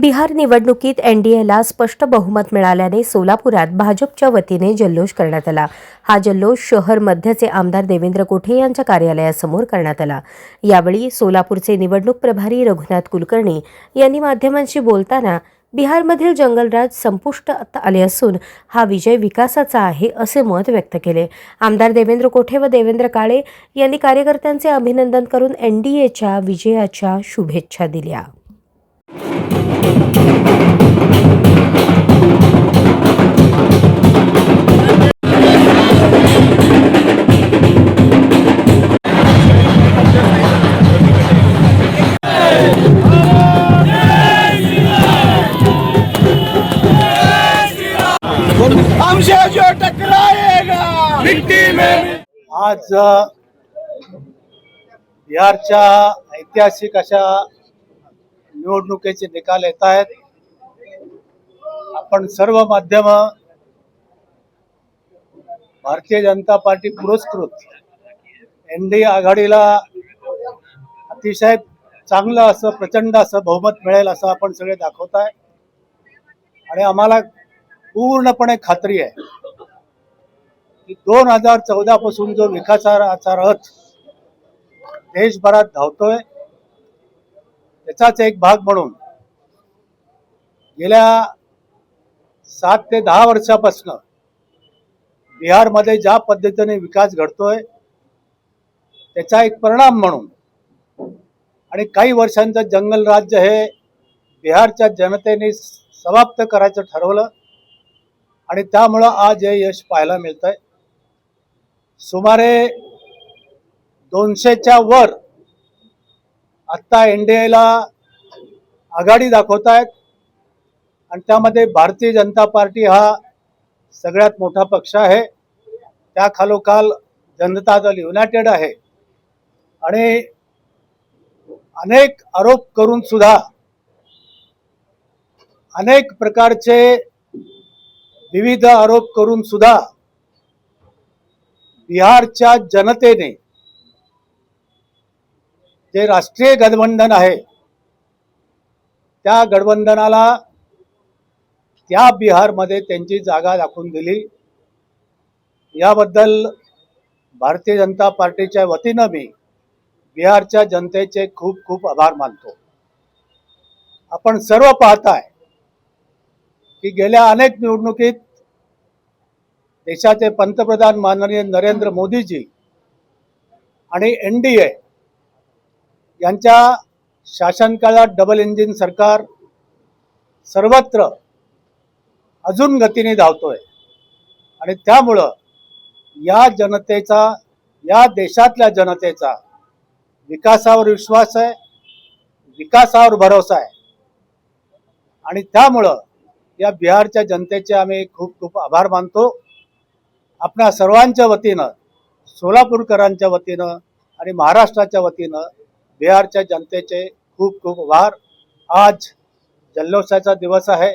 बिहार निवडणुकीत एनडीएला स्पष्ट बहुमत मिळाल्याने सोलापुरात भाजपच्या वतीने जल्लोष करण्यात आला. हा जल्लोष शहर मध्यचे आमदार देवेंद्र कोठे यांच्या कार्यालयासमोर करण्यात आला. यावेळी सोलापूरचे निवडणूक प्रभारी रघुनाथ कुलकर्णी यांनी माध्यमांशी बोलताना बिहारमधील जंगलराज संपुष्टात आले असून हा विजय विकासाचा आहे असे मत व्यक्त केले. आमदार देवेंद्र कोठे व देवेंद्र काळे यांनी कार्यकर्त्यांचे अभिनंदन करून एनडीएच्या विजयाच्या शुभेच्छा दिल्या. आज बिहारच्या ऐतिहासिक अशा निवडणुकीचे निकाल येत आहेत. आपण सर्व माध्यम भारतीय जनता पार्टी पुरस्कृत. एन डी आघाडीला अतिशय चांगलं असं प्रचंड असं बहुमत मिळेल असं आपण सगळे दाखवत आहे. आणि आम्हाला पूर्णपणे खात्री आहे की दोन हजार चौदा पासून जो विकासाचा रथ देशभरात धावतोय त्याचाच एक भाग म्हणून गेल्या सात ते दहा वर्षापासून बिहारमध्ये ज्या पद्धतीने विकास घडतोय त्याचा एक परिणाम म्हणून आणि काही वर्षांचं जंगल राज्य हे बिहारच्या जनतेने समाप्त करायचं ठरवलं आणि त्यामुळं आज हे यश पाहायला मिळत आहे सुमारे दोनशेच्या वर आत्ता एन डी एला आघाडी दाखवत आहेत आणि त्यामध्ये भारतीय जनता पार्टी हा सगळ्यात मोठा पक्ष आहे. त्या खालोखाल जनता दल युनायटेड आहे. आणि अनेक आरोप करून सुद्धा अनेक प्रकारचे विविध आरोप करून सुद्धा बिहारच्या जनतेने जे राष्ट्रीय गठबंधन आहे त्या गठबंधनाला त्या बिहारमध्ये त्यांची जागा दाखवून दिली. याबद्दल भारतीय जनता पार्टीच्या वतीनं मी बिहारच्या जनतेचे खूप खूप आभार मानतो. आपण सर्व पाहताय की गेल्या अनेक निवडणुकीत देशाचे पंतप्रधान माननीय नरेंद्र मोदीजी आणि एन डी ए यांच्या शासनकाळात डबल इंजिन सरकार सर्वत्र अजून गतीने धावतोय. आणि त्यामुळं या जनतेचा या देशातल्या जनतेचा विकासावर विश्वास आहे विकासावर भरोसा आहे. आणि त्यामुळं या बिहारच्या जनतेचे आम्ही खूप खूप आभार मानतो. आपणा सर्वांच्या वतीनं सोलापूरकरांच्या वतीनं आणि महाराष्ट्राच्या वतीनं बिहारच्या जनतेचे खूप खूप आभार. आज जल्लोषाचा दिवस आहे.